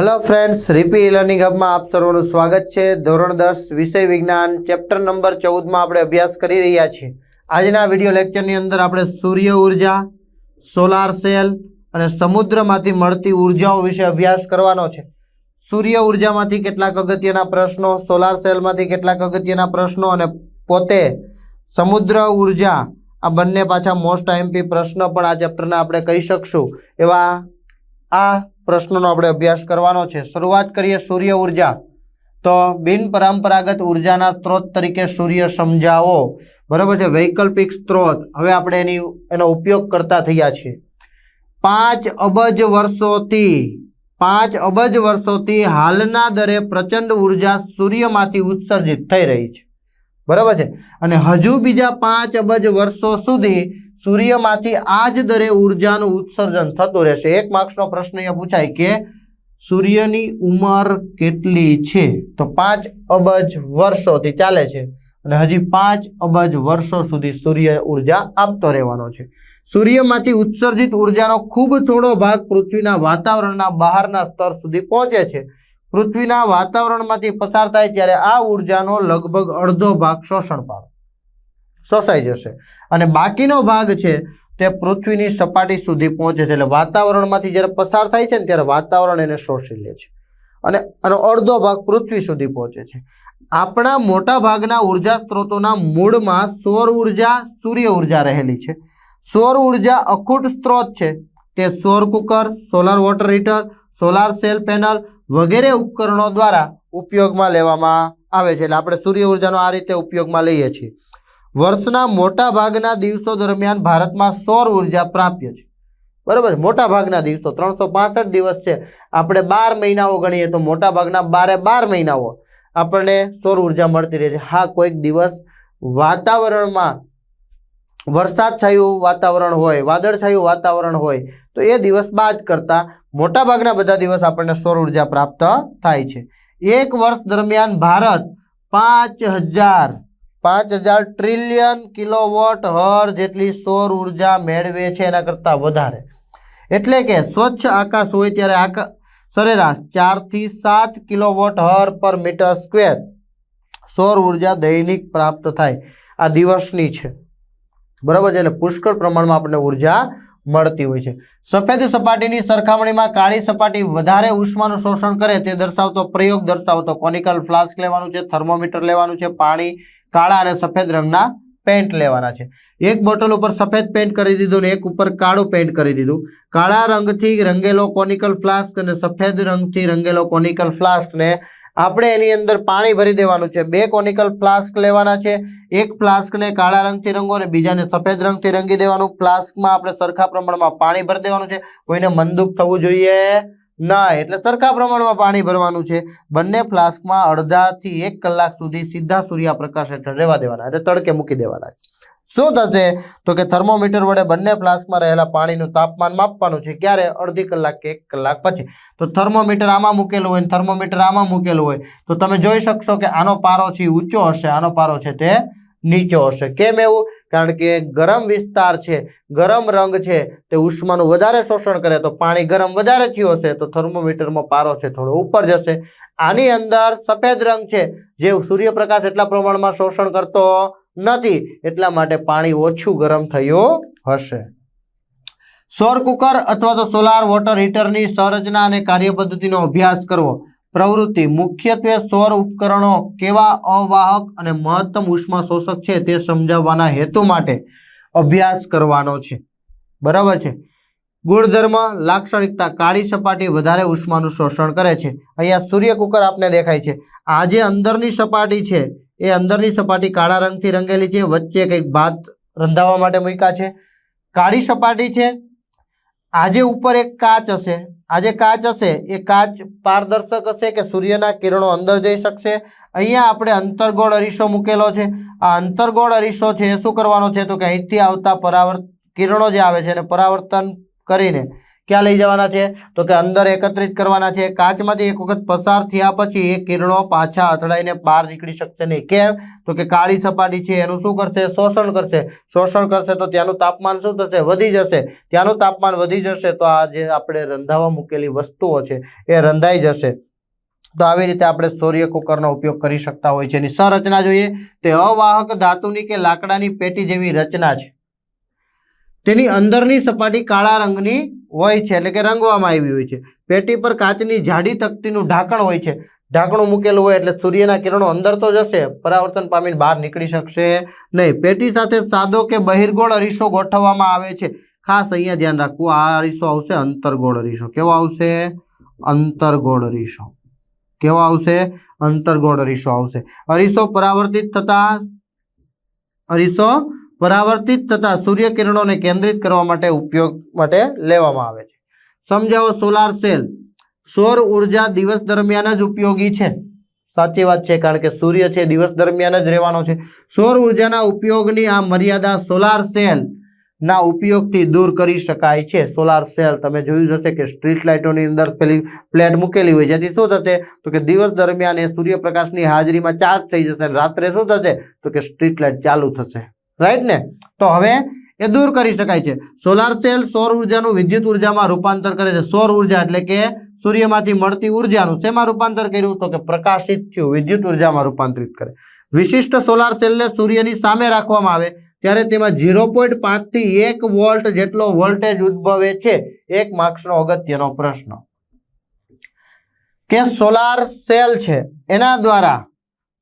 Hello friends રીપી learning હબમાં આપ સર્વનું સ્વાગત છે. ધોરણ દસ, વિષય વિજ્ઞાન ચેપ્ટર નંબર ચૌદમાં આપણે અભ્યાસ કરી રહ્યા છીએ. આજના વીડિયો લેક્ચરની અંદર આપણે સૂર્ય ઊર્જા સોલાર સેલ અને સમુદ્રમાંથી મળતી ઉર્જાઓ વિશે અભ્યાસ કરવાનો છે. સૂર્ય ઉર્જામાંથી કેટલાક અગત્યના પ્રશ્નો સોલાર સેલમાંથી કેટલાક અગત્યના પ્રશ્નો અને પોતે સમુદ્ર ઊર્જા, આ બંને પાછા મોસ્ટ આઈએમપી પ્રશ્નો પણ આ ચેપ્ટરના આપણે કહી શકશું. એવા આ પ્રશ્નોનો આપણે અભ્યાસ કરવાનો છે. શરૂઆત કરીએ સૂર્ય ઊર્જા. તો બિન પરંપરાગત ઉર્જાના સ્ત્રોત તરીકે સૂર્ય સમજાવો. બરાબર છે? વૈકલ્પિક સ્ત્રોત. હવે આપણે એની એનો ઉપયોગ કરતા થયા છીએ. પાંચ અબજ વર્ષોથી, પાંચ અબજ વર્ષોથી હાલના દરે પ્રચંડ ઊર્જા સૂર્યમાંથી ઉત્સર્જિત થઈ રહી છે. બરાબર છે? અને હજુ બીજા પાંચ અબજ વર્ષો સુધી સૂર્યમાંથી આ જ દરે ઉર્જાનું ઉત્સર્જન થતું રહેશે. એક માર્ક્સનો પ્રશ્ન અહીંયા પૂછાય કે સૂર્યની ઉંમર કેટલી છે? તો પાંચ અબજ વર્ષોથી ચાલે છે અને હજી પાંચ અબજ વર્ષો સુધી સૂર્ય ઊર્જા આપતો રહેવાનો છે. સૂર્યમાંથી ઉત્સર્જિત ઉર્જાનો ખૂબ થોડો ભાગ પૃથ્વીના વાતાવરણના બહારના સ્તર સુધી પહોંચે છે. પૃથ્વીના વાતાવરણમાંથી પસાર થાય ત્યારે આ ઉર્જાનો લગભગ અડધો ભાગ શોષણ પામે. શોષાઈ જશે. અને બાકીનો ભાગ છે તે પૃથ્વીની સપાટી સુધી પહોંચે છે. એટલે વાતાવરણમાંથી જ્યારે પસાર થાય છે ને ત્યારે વાતાવરણ એને શોષી લે છે. અને આનો અડધો ભાગ પૃથ્વી સુધી પહોંચે છે. આપણા મોટા ભાગના ઊર્જા સ્ત્રોતોના મૂળમાં સૌર ઊર્જા, સૂર્ય ઊર્જા રહેલી છે. સૌર ઊર્જા અખૂટ સ્ત્રોત છે. તે સૌર cooker, solar water heater, solar cell panel વગેરે ઉપકરણો દ્વારા ઉપયોગમાં લેવામાં આવે છે. એટલે આપણે સૂર્ય ઉર્જાનો આ રીતે ઉપયોગમાં લઈએ છીએ. વર્ષના મોટા ભાગના દિવસો દરમિયાન ભારતમાં સૌર ઊર્જા પ્રાપ્ય છે. બરાબર? મોટા ભાગના દિવસો. ત્રણસો પાસઠ દિવસ છે. આપણે બાર મહિનાઓ ગણીએ તો મોટા ભાગના બારે બાર મહિનાઓ આપણને સૌર ઊર્જા મળતી રહે છે. હા, કોઈક દિવસ વાતાવરણમાં વરસાદ છાયું વાતાવરણ હોય વાદળછાયું વાતાવરણ હોય, તો એ દિવસ બાદ કરતાં મોટાભાગના બધા દિવસ આપણને સૌર ઊર્જા પ્રાપ્ત થાય છે. એક વર્ષ દરમિયાન ભારત પાંચ હજાર પાંચ હજાર ટ્રિલિયન કિલોવોટ હર જેટલી સૌર ઊર્જા મેળવે છે એના કરતાં વધારે. એટલે કે સ્વચ્છ આકાશ હોય ત્યારે આકા, સરેરાશ ચારથી સાત કિલોવોટ હર પર મીટર સ્ક્વેર સૌર ઊર્જા દૈનિક પ્રાપ્ત થાય. આ દિવસની છે. બરાબર છે? એટલે પુષ્કળ પ્રમાણમાં આપણને ઊર્જા મળતી હોય છે. સફેદ સપાટીની સરખામણીમાં કાળી સપાટી વધારે ઉષ્માનું શોષણ કરે તે દર્શાવતો પ્રયોગ દર્શાવતો કોનિકલ ફ્લાસ્ક લેવાનું છે, થર્મોમીટર લેવાનું છે, પાણી કાળા અને સફેદ રંગના પેન્ટ લેવાના છે. એક બોટલ ઉપર સફેદ પેન્ટ કરી દીધું ને એક ઉપર કાળું પેન્ટ કરી દીધું. કાળા રંગથી રંગેલો કોનિકલ ફ્લાસ્ક અને સફેદ રંગથી રંગેલો કોનિકલ ફ્લાસ્કને આપણે એની અંદર પાણી ભરી દેવાનું છે. બે કોનિકલ ફ્લાસ્ક લેવાના છે. એક ફ્લાસ્કને કાળા રંગથી રંગો અને બીજાને સફેદ રંગથી રંગી દેવાનું. ફ્લાસ્કમાં આપણે સરખા પ્રમાણમાં પાણી ભરી દેવાનું છે. કોઈને મનદુખ થવું જોઈએ ના, એટલે સરખા પ્રમાણમાં પાણી ભરવાનું છે. બંને ફ્લાસ્કમાં અડધાથી એક કલાક સુધી સીધા સૂર્યપ્રકાશ હેઠળ રહેવા દેવાના એટલે તડકે મૂકી દેવાના શું થશે? તો કે થર્મોમીટર વડે બંને ફ્લાસ્કમાં રહેલા પાણીનું તાપમાન માપવાનું છે. ક્યારે? અડધી કલાક કે એક કલાક પછી. તો થર્મોમીટર આમાં મૂકેલું હોય થર્મોમીટર આમાં મૂકેલું હોય. તો તમે જોઈ શકશો કે આનો પારો છે ઊંચો હશે, આનો પારો છે તે નીચો હશે. કેમ એવું? કારણ કે ગરમ વિસ્તાર છે, ગરમ રંગ છે, તે ઉષ્માનું વધારે શોષણ કરે તો પાણી ગરમ વધારે થયું હશે તો થર્મોમીટરમાં પારો છે થોડો ઉપર જશે. આની અંદર સફેદ રંગ છે, જે સૂર્યપ્રકાશ એટલા પ્રમાણમાં શોષણ કરતો નથી, એટલા માટે પાણી ઓછું ગરમ થયું હશે. સૌર કુકર અથવા તો સોલાર વોટર હીટરની સંરચના અને કાર્યપદ્ધતિનો અભ્યાસ કરવો. પ્રવૃત્તિ મુખ્યત્વે સૌર ઉપકરણો કેવા અવાહક અને મહત્તમ ઉષ્મા શોષક છે તે સમજાવવાના હેતુ માટે અભ્યાસ કરવાનો છે. બરાબર છે? ગુણધર્મ, લાક્ષણિકતા, કાળી સપાટી વધારે ઉષ્માનું શોષણ કરે છે. અહીંયા સૂર્ય કુકર આપને દેખાય છે. આ જે અંદરની સપાટી છે, એ અંદરની સપાટી કાળા રંગથી રંગેલી છે, વચ્ચે કંઈક ભાત રંધાવા માટે મૂક્યા છે. કાળી સપાટી છે આજે ઉપર એક કાચ હશે આ જે કાચ હશે, એ કાચ પારદર્શક હશે કે સૂર્યના કિરણો અંદર જઈ શકશે? અહીંયા આપણે અંતરગોળ અરીસો મૂકેલો છે. આ અંતરગોળ અરીસો છે એ શું કરવાનો છે? તો કે અહીંથી આવતા પરાવર્ત, કિરણો જે આવે છે એને પરાવર્તન કરીને ક્યાં લઈ જવાના છે? તો કે અંદર એકત્રિત કરવાના છે. કાચમાંથી એક વખત પસાર થયા પછી એ કિરણો પાછા અથડાઈને બહાર નીકળી શકશે નહીં. કેમ? તો કે કાળી સપાટી છે, એનું શું કરશે? શોષણ કરશે. શોષણ કરશે તો ત્યાંનું તાપમાન શું થશે? વધી જશે. ત્યાંનું તાપમાન વધી જશે તો આ જે આપણે રંધાવા મૂકેલી વસ્તુઓ છે એ રંધાઈ જશે. તો આવી રીતે આપણે સૂર્ય કુકરનો ઉપયોગ કરી શકતા હોય છે. એની સંરચના જોઈએ. તે અવાહક ધાતુની કે લાકડાની પેટી જેવી રચના છે. તેની અંદરની સપાટી કાળા રંગની હોય છે, એટલે કે રંગવામાં આવી હોય છે. પેટી પર કાચની જાડી તકતીનું ઢાંકણ હોય છે. ઢાંકણું મૂકેલું હોય એટલે સૂર્યના કિરણો અંદર તો જશે, પરાવર્તન પામીને બહાર નીકળી શકશે નહીં. પેટી સાથે સાદો કે બહિર્ગોળ અરીસો ગોઠવવામાં આવે છે. ખાસ અહીંયા ધ્યાન રાખવું, આ અરીસો આવશે અંતરગોળ અરીસો. કેવો આવશે? અંતરગોળ અરીસો. કેવો આવશે? અંતરગોળ અરીસો આવશે. અરીસો પરાવર્તિત થતા, અરીસો પરાવર્તિત થતા સૂર્યકિરણોને કેન્દ્રિત કરવા માટે ઉપયોગ માટે લેવામાં આવે છે. સમજાવો સોલાર સેલ સૌર ઊર્જા દિવસ દરમિયાન જ ઉપયોગી છે? સાચી વાત છે, કારણ કે સૂર્ય છે દિવસ દરમિયાન જ રહેવાનો છે. સૌર ઉર્જાના ઉપયોગની આ મર્યાદા સોલાર સેલ ના ઉપયોગથી દૂર કરી શકાય છે. સોલાર સેલ તમે જોયું હશે કે સ્ટ્રીટ લાઇટોની અંદર પેલી પ્લેટ મૂકેલી હોય. જેથી શું થશે? તો કે દિવસ દરમિયાન એ સૂર્યપ્રકાશની હાજરીમાં ચાર્જ થઈ જશે અને રાત્રે શું થશે? તો કે સ્ટ્રીટ લાઇટ ચાલુ થશે. રાઈટ ને? તો હવે એ દૂર કરી શકાય છે. સોલાર સેલ સૌર ઉર્જાનું વિદ્યુત ઉર્જામાં રૂપાંતર કરે છે. સૌર ઊર્જા એટલે કે સૂર્યમાંથી મળતી ઉર્જાનું શેમાં રૂપાંતર કર્યું? તો કે પ્રકાશિત થયું, વિદ્યુત ઉર્જામાં રૂપાંતરિત કરે. વિશિષ્ટ સોલાર સેલને સૂર્યની સામે રાખવામાં આવે ત્યારે તેમાં ઝીરો પોઈન્ટ પાંચથી એક વોલ્ટ જેટલો વોલ્ટેજ ઉદ્ભવે છે. એક માર્ક્સનો અગત્યનો પ્રશ્ન. કે સોલાર સેલ છે, એના દ્વારા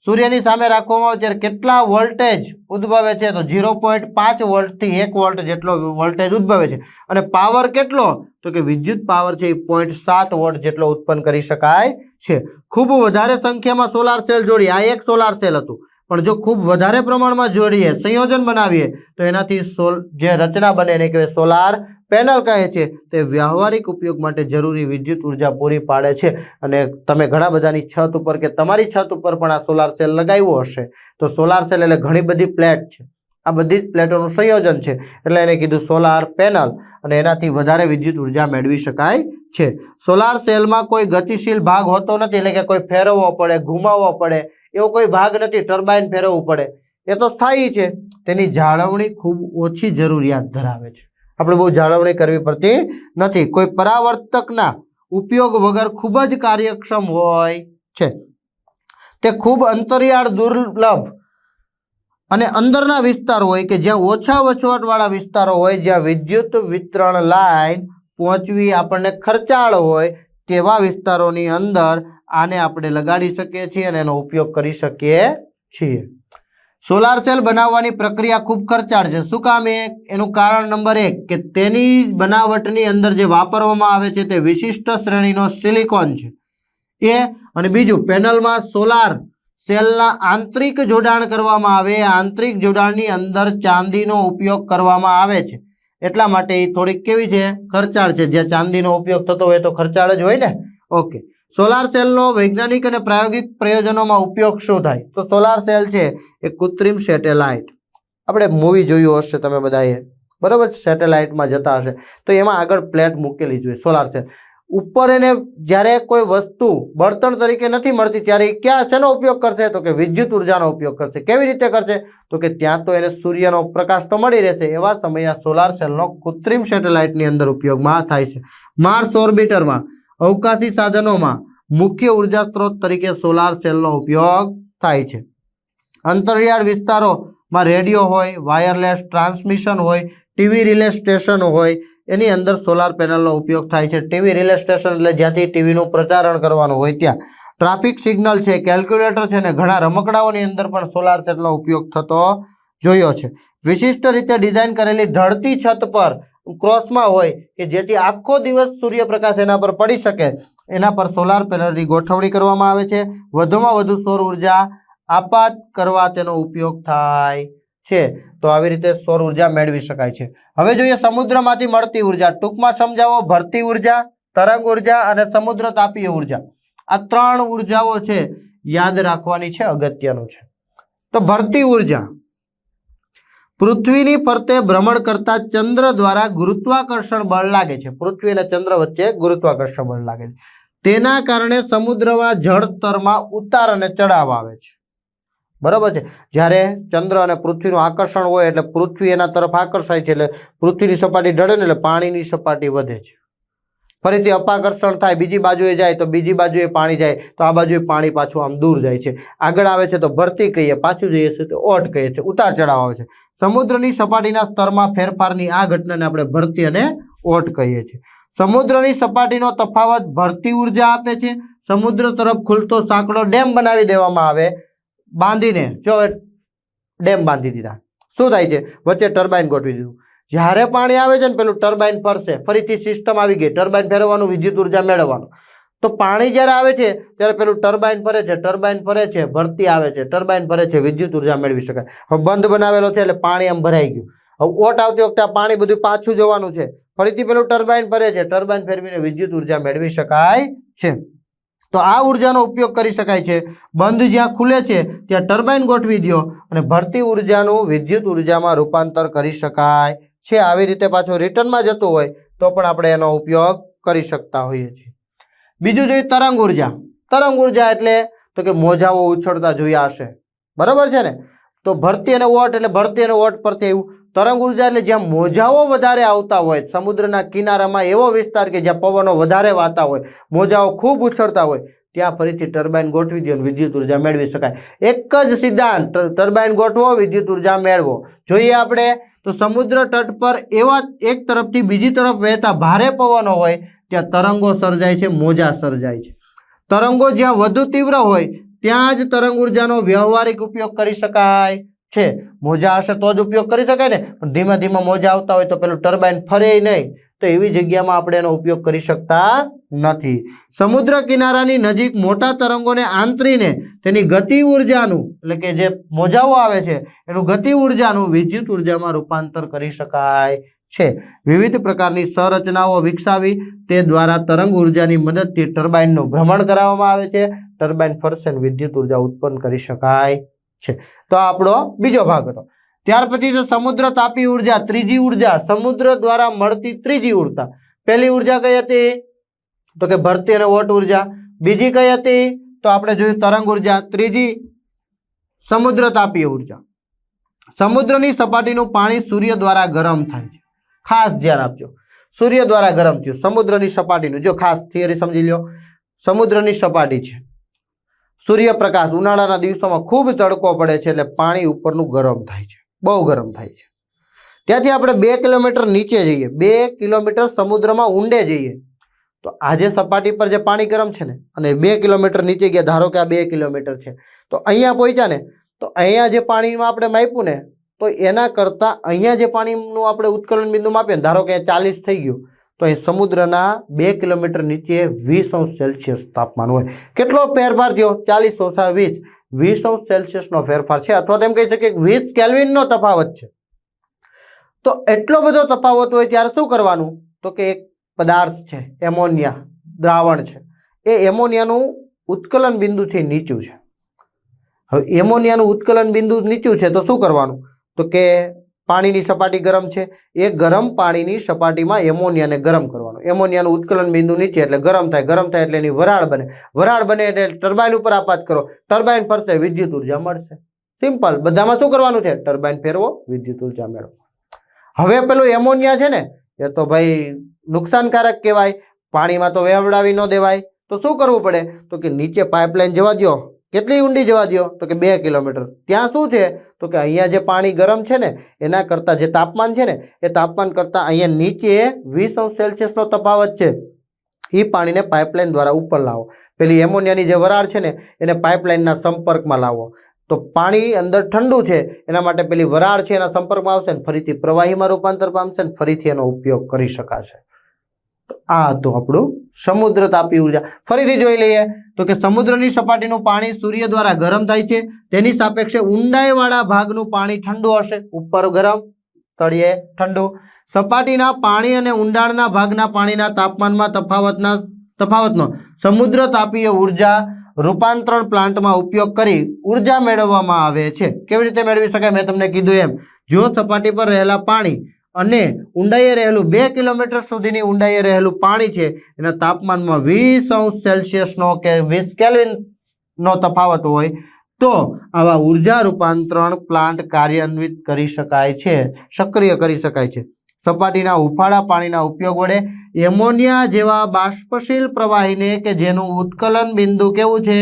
સૂર્યની સામે રાખવામાં આવે ત્યારે કેટલા વોલ્ટેજ ઉદ્ભવે છે? તો ઝીરો પોઈન્ટ પાંચ વોલ્ટથી એક વોલ્ટ જેટલો વોલ્ટેજ ઉદ્ભવે છે. અને પાવર કેટલો? તો કે વિદ્યુત પાવર છે એ પોઈન્ટ સાત વોટ જેટલો ઉત્પન્ન કરી શકાય છે. ખૂબ વધારે સંખ્યામાં સોલાર સેલ જોડી. આ એક સોલાર સેલ હતું. પણ જો ખૂબ વધારે પ્રમાણમાં જોડીએ, સંયોજન બનાવીએ, તો એનાથી સોલ જે રચના બને એને કહેવાય સોલાર પેનલ કહે છે, તે વ્યવહારિક ઉપયોગ માટે જરૂરી વિદ્યુત ઊર્જા પૂરી પાડે છે. અને તમે ઘણા બધાની છત ઉપર કે તમારી છત ઉપર પણ આ સોલાર સેલ લગાવ્યો હશે. તો સોલાર સેલ એટલે ઘણી બધી પ્લેટ છે. આ બધી જ પ્લેટોનું સંયોજન છે. એટલે એને કીધું સોલાર પેનલ અને એનાથી વધારે વિદ્યુત ઊર્જા મેળવી શકાય છે. સોલાર સેલમાં કોઈ ગતિશીલ ભાગ હોતો નથી. એટલે કે કોઈ ફેરવવો પડે, ઘુમાવવો પડે. એવો કોઈ ભાગ નથી. ટર્બાઇન ફેરવવું પડે. એ તો સ્થાયી છે. તેની જાળવણી ખૂબ ઓછી જરૂરિયાત ધરાવે છે. આપણે બહુ જાળવણી કરવી પડતી નથી. કોઈ પરાવર્તકના ઉપયોગ વગર ખૂબ જ કાર્યક્ષમ હોય છે. તે ખૂબ અંતરિયાળ, દુર્લભ અને અંદરના વિસ્તાર હોય કે જ્યાં ઓછા વસવાટવાળા વિસ્તારો હોય, જ્યાં વિદ્યુત વિતરણ લાઇન પહોંચવી આપણને ખર્ચાળ હોય તેવા વિસ્તારોની અંદર આને આપણે લગાડી શકીએ છીએ અને એનો ઉપયોગ કરી શકીએ છીએ. સોલાર સેલ બનાવવાની પ્રક્રિયા ખૂબ ખર્ચાળ છે. શું કામ એ? એનું કારણ નંબર એક કે તેની બનાવટની અંદર જે વાપરવામાં આવે છે તે વિશિષ્ટ શ્રેણીનો સિલિકોન છે. એ અને બીજું, પેનલમાં સોલાર સેલના આંતરિક જોડાણ કરવામાં આવે. આંતરિક જોડાણની અંદર ચાંદીનો ઉપયોગ કરવામાં આવે છે. એટલા માટે એ થોડીક કેવી છે? ખર્ચાળ છે. જ્યાં ચાંદીનો ઉપયોગ થતો હોય તો ખર્ચાળ જ હોય ને? ઓકે. સોલાર સેલનો વૈજ્ઞાનિક અને પ્રાયોગિક પ્રયોજનોમાં ઉપયોગ શું થાય? તો સોલાર સેલ છે એ કૃત્રિમ સેટેલાઇટ. આપણે મૂવી જોયું હશે તમે બધાએ. બરાબર સેટેલાઇટમાં જતા હશે. તો એમાં આગળ પ્લેટ મૂકેલી જોઈએ, સોલાર સેલ. ઉપર એને જ્યારે કોઈ વસ્તુ બળતણ તરીકે નથી મળતી, ત્યારે એ ક્યાં શેનો ઉપયોગ કરશે? તો કે વિદ્યુત ઉર્જાનો ઉપયોગ કરશે. કેવી રીતે કરશે? તો કે ત્યાં તો એને સૂર્યનો પ્રકાશ તો મળી રહેશે, એવા સમયે આ સોલાર સેલનો કૃત્રિમ સેટેલાઇટની અંદર ઉપયોગમાં થાય છે. માર્સ ઓર્બિટરમાં અવકાશી સાધનોમાં મુખ્ય ઊર્જા સ્ત્રોત તરીકે સોલાર સેલનો ઉપયોગ થાય છે. અંતરિયાળ વિસ્તારોમાં રેડિયો હોય વાયરલેસ ટ્રાન્સમિશન હોય ટીવી રિલે સ્ટેશન હોય, એની અંદર સોલાર પેનલનો ઉપયોગ થાય છે. ટીવી રિલે સ્ટેશન એટલે જ્યાંથી ટીવીનું પ્રચારણ કરવાનું હોય ત્યાં. ટ્રાફિક સિગ્નલ છે કેલ્ક્યુલેટર છે ને ઘણા રમકડાઓની અંદર પણ સોલાર સેલનો ઉપયોગ થતો જોયો છે. વિશિષ્ટ રીતે ડિઝાઇન કરેલી ઢળતી છત પર ક્રોસમાં હોય કે જેથી આખો દિવસ સૂર્યપ્રકાશ એના પર પડી શકે. એના પર સોલાર પેનલની ગોઠવણી કરવામાં આવે છે. વધુમાં વધુ સૌર ઊર્જા આપાત કરવા તેનો ઉપયોગ થાય છે. તો આવી રીતે સૌર ઊર્જા મેળવી શકાય છે. હવે જોઈએ સમુદ્રમાંથી મળતી ઊર્જા. ટૂંકમાં સમજાવો, ભરતી ઊર્જા, તરંગ ઊર્જા અને સમુદ્ર તાપીય ઊર્જા. આ ત્રણ ઉર્જાઓ છે. યાદ રાખવાની છે, અગત્યનું છે. તો ભરતી ઊર્જા. પૃથ્વીની ફરતે ભ્રમણ કરતા ચંદ્ર દ્વારા ગુરુત્વાકર્ષણ બળ લાગે છે. પૃથ્વી અને ચંદ્ર વચ્ચે ગુરુત્વાકર્ષણ બળ લાગે છે. તેના કારણે સમુદ્રમાં જળ સ્તરમાં ઉતાર અને ચઢાવ આવે છે. બરાબર છે? જ્યારે ચંદ્ર અને પૃથ્વીનું આકર્ષણ હોય એટલે પૃથ્વી એના તરફ આકર્ષાય છે એટલે પૃથ્વીની સપાટી ઢળે ને એટલે પાણીની સપાટી વધે છે. ફરીથી અપાકર્ષણ થાય, બીજી બાજુએ જાય તો બીજી બાજુએ પાણી જાય, તો આ બાજુએ પાણી પાછું આમ દૂર જાય છે. આગળ આવે છે તો ભરતી કહીએ, પાછું જઈએ છીએ તો ઓટ કહીએ છીએ, ઉતાર ચઢાવ આવે છે. સમુદ્રની સપાટીના સ્તરમાં ફેરફારની આ ઘટનાને આપણે ભરતી અને ઓટ કહીએ છીએ. સમુદ્રની સપાટીનો તફાવત ભરતી ઊર્જા આપે છે. સમુદ્ર તરફ ખુલતો સાંકડો ડેમ બનાવી દેવામાં આવે. બાંધીને જો ડેમ બાંધી દીધા. શું થાય છે? વચ્ચે ટર્બાઇન ગોઠવી દીધું. જ્યારે પાણી આવે છે ને પેલું ટર્બાઇન ફરશે, ફરીથી સિસ્ટમ આવી ગઈ, ટર્બાઇન ફેરવવાનું, વિદ્યુત ઊર્જા મેળવવાનું. તો પાણી જ્યારે આવે છે, ત્યારે પેલું ટર્બાઇન ફરે છે, ટર્બાઇન ફરે છે, ભરતી આવે છે, ટર્બાઇન ફરે છે, વિદ્યુત ઊર્જા મેળવી શકાય. હવે બંધ બનાવેલો છે એટલે પાણી આમ ભરાઈ ગયું. હવે ઓટ આવતી વખતે આ પાણી બધું પાછું જવાનું છે. ફરીથી પેલું ટર્બાઇન ફરે છે, ટર્બાઇન ફેરવીને વિદ્યુત ઊર્જા મેળવી શકાય છે. તો આ ઉર્જાનો ઉપયોગ કરી શકાય છે. બંધ જ્યાં ખુલે છે, ત્યાં ટર્બાઇન ગોઠવી દો અને ભરતી ઉર્જાનું વિદ્યુત ઉર્જામાં રૂપાંતર કરી શકાય છે, આવી રીતે પાછું રિટર્નમાં જતું હોય તો પણ આપણે એનો ઉપયોગ કરી શકતા હોઈએ છીએ. બીજું જોઈએ તરંગ ઊર્જા. તરંગ ઊર્જા એટલે તો કે મોજાઓ ઉછળતા જોયા હશે. બરાબર છે ને? તો ભરતી અને ઓટ એટલે ભરતી અને ઓટ પરથી એવું. તરંગ ઊર્જા એટલે જ્યાં મોજાઓ વધારે આવતા હોય, સમુદ્રના કિનારામાં એવો વિસ્તાર કે જ્યાં પવનો વધારે વાતા હોય, મોજાઓ ખૂબ ઉછળતા હોય, ત્યાં ફરીથી ટર્બાઇન ગોઠવી દો વિદ્યુત ઊર્જા મેળવી શકાય. એક જ સિદ્ધાંત ટર- ટર્બાઇન ગોઠવો, વિદ્યુત ઊર્જા મેળવો. જોઈએ આપણે તો સમુદ્ર તટ પર એવા એક તરફથી બીજી તરફ વહેતા ભારે પવનો હોય, ત્યાં તરંગો સર્જાય છે, મોજા સર્જાય છે. તરંગો જ્યાં વધુ તીવ્ર હોય, ત્યાં જ તરંગ ઉર્જાનો વ્યવહારિક ઉપયોગ કરી શકાય છે. મોજા હશે તો જ ઉપયોગ કરી શકાય ને. પણ ધીમે ધીમે મોજા આવતા હોય તો પેલું ટર્બાઇન ફરે નહીં. તો એવી જગ્યામાં આપણે એનો ઉપયોગ કરી શકતા નથી. સમુદ્ર કિનારાની નજીક મોટા તરંગોને આંતરીને તેની ગતિ ઉર્જાનું, એટલે કે જે મોજાઓ આવે છે, એનું ગતિ ઉર્જાનું વિદ્યુત ઉર્જામાં રૂપાંતર કરી શકાય છે. વિવિધ પ્રકારની સંરચનાઓ વિકસાવી તે દ્વારા તરંગ ઉર્જાની મદદથી ટર્બાઇનનું ભ્રમણ કરાવવામાં આવે છે. ટર્બાઇન ફરશે વિદ્યુત ઊર્જા ઉત્પન્ન કરી શકાય છે. તો આપણો બીજો ભાગ હતો. ત્યાર પછી છે સમુદ્ર તાપી ઊર્જા, ત્રીજી ઊર્જા, સમુદ્ર દ્વારા મળતી ત્રીજી ઊર્જા. પહેલી ઊર્જા કઈ હતી? તો કે ભરતી અને વોટ ઊર્જા. બીજી કઈ હતી? તો આપણે જોયું તરંગ ઊર્જા. ત્રીજી સમુદ્ર તાપીય ઊર્જા. સમુદ્રની સપાટીનું પાણી સૂર્ય દ્વારા ગરમ થાય છે. ખાસ ધ્યાન આપજો. સૂર્ય દ્વારા ગરમ થયું. સમુદ્રની સપાટીનું. જો ખાસ થિયરી સમજી લ્યો. સમુદ્રની સપાટી છે. સૂર્યપ્રકાશ ઉનાળાના દિવસોમાં ખૂબ તડકો પડે છે એટલે પાણી ઉપરનું ગરમ થાય છે. બહુ ગરમ થાય છે. ત્યાંથી આપણે બે કિલોમીટર નીચે જઈએ, બે કિલોમીટર સમુદ્રમાં ઊંડે જઈએ, તો આજે સપાટી પર જે પાણી ગરમ છે ને, અને બે કિલોમીટર નીચે ગયા, ધારો કે આ બે કિલોમીટર છે, તો અહીંયા પહોંચ્યા ને, તો અહીંયા જે પાણીમાં આપણે માપ્યું ને, તો એના કરતાં અહીંયા જે પાણીનું આપણે ઉત્કલન બિંદુ માપીએ ધારો કે ચાલીસ થઈ ગયું તો અહીં સમુદ્રના બે કિલોમીટર નીચે વીસ અંશ સેલ્સિયસ તાપમાન હોય. કેટલો ફેરફાર થયો? ચાલીસ ઓછા વીસ. વીસ અંશ સેલ્સિયસનો ફેરફાર છે. અથવા તેમ કહી શકીએ વીસ કેલ્વિનનો તફાવત છે. તો એટલો બધો તફાવત હોય ત્યારે શું કરવાનું? તો કે એક પદાર્થ છે, એમોનિયા, દ્રાવણ છે. એ એમોનિયાનું ઉત્કલન બિંદુ છે નીચું છે. હવે એમોનિયાનું ઉત્કલન બિંદુ નીચું છે તો શું કરવાનું? તો કે પાણીની સપાટી ગરમ છે. એ ગરમ પાણીની સપાટીમાં એમોનિયાને ગરમ કરવાનું. એમોનિયાનું ઉત્કલન બિંદુ નીચે એટલે ગરમ થાય. ગરમ થાય એટલે એની વરાળ બને. વરાળ બને એટલે ટર્બાઇન ઉપર આપાત કરો. ટર્બાઇન ફરશે, વિદ્યુત ઊર્જા મળશે. સિમ્પલ. બધામાં શું કરવાનું છે? ટર્બાઇન ફેરવો, વિદ્યુત ઊર્જા મેળવો. હવે પેલું એમોનિયા છે ને, એ તો ભાઈ નુકસાનકારક કહેવાય. પાણીમાં તો વેવડાવી ન દેવાય. તો શું કરવું પડે? તો કે નીચે પાઇપલાઇન જવા દો કેટલી ઊંડી જવા દો તો કે બે કિલોમીટર. ત્યાં શું છે? તો કે અહીંયા જે પાણી ગરમ છે ને, એના કરતાં જે તાપમાન છે ને, એ તાપમાન કરતાં અહીંયા નીચે વીસ અંશ સેલ્સિયસનો તફાવત છે. એ પાણીને પાઇપલાઇન દ્વારા ઉપર લાવો. પેલી એમોનિયાની જે વરાળ છે ને, એને પાઇપલાઇનના સંપર્કમાં લાવો. તો પાણી અંદર ઠંડુ છે, એના માટે પેલી વરાળ છે એના સંપર્કમાં આવશે ને, ફરીથી પ્રવાહીમાં રૂપાંતર પામશે ને, ફરીથી એનો ઉપયોગ કરી શકાશે. આ હતું આપણું સમુદ્ર તાપી ઊર્જા. ફરીથી જોઈ લઈએ તો કે સમુદ્રની સપાટીનું પાણી સૂર્ય દ્વારા ગરમ થાય છે. તેની સાપેક્ષે ઊંડાઈવાળા ભાગનું પાણી ઠંડુ હશે. ઉપર ગરમ, તળિયે ઠંડુ. સપાટીના પાણી અને ઊંડાણના ભાગના પાણીના તાપમાનમાં તફાવતના તફાવતનો સમુદ્ર તાપીય ઊર્જા રૂપાંતરણ પ્લાન્ટમાં ઉપયોગ કરી ઊર્જા મેળવવામાં આવે છે. કેવી રીતે મેળવી શકાય? મેં તમને કીધું એમ. જો સપાટી પર રહેલા પાણી અને ઊંડાઈએ રહેલું બે કિલોમીટર સુધીની ઊંડાઈએ રહેલું પાણી છે, એના તાપમાનમાં વીસ અંશ સેલ્સિયસનો કે વીસ કેલ્વિનનો તફાવત હોય, તો આવા ઊર્જા રૂપાંતરણ પ્લાન્ટ કાર્યાન્વિત કરી શકાય છે, સક્રિય કરી શકાય છે. સપાટીના ઉફાળા પાણીના ઉપયોગ વડે એમોનિયા જેવા બાષ્પશીલ પ્રવાહીને કે જેનું ઉત્કલન બિંદુ કેવું છે,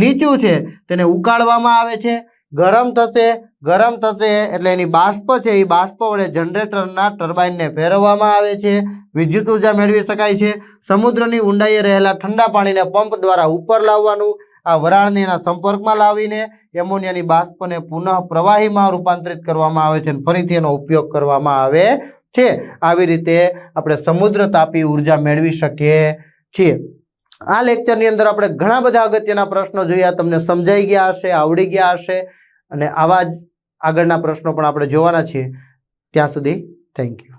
નીચું છે, તેને ઉકાળવામાં આવે છે. ગરમ થશે ગરમ થશે એટલે એની બાષ્પ છે, એ બાષ્પ વડે જનરેટરના ટર્બાઇનને ફેરવવામાં આવે છે. વિદ્યુત ઊર્જા મેળવી શકાય છે. સમુદ્રની ઊંડાઈએ રહેલા ઠંડા પાણીને પંપ દ્વારા ઉપર લાવવાનું, આ વરાળને એના સંપર્કમાં લાવીને એમોનિયાની બાષ્પને પુનઃ પ્રવાહીમાં રૂપાંતરિત કરવામાં આવે છે અને ફરીથી એનો ઉપયોગ કરવામાં આવે છે. આવી રીતે આપણે સમુદ્ર તાપી ઊર્જા મેળવી શકીએ છીએ. આ લેક્ચરની અંદર આપણે ઘણા બધા અગત્યના પ્રશ્નો જોયા, તમને સમજાઈ ગયા હશે, આવડી ગયા હશે અને આવા જ આગળના પ્રશ્નો પણ આપણે જોવાના છીએ. ત્યાં સુધી થેન્ક યુ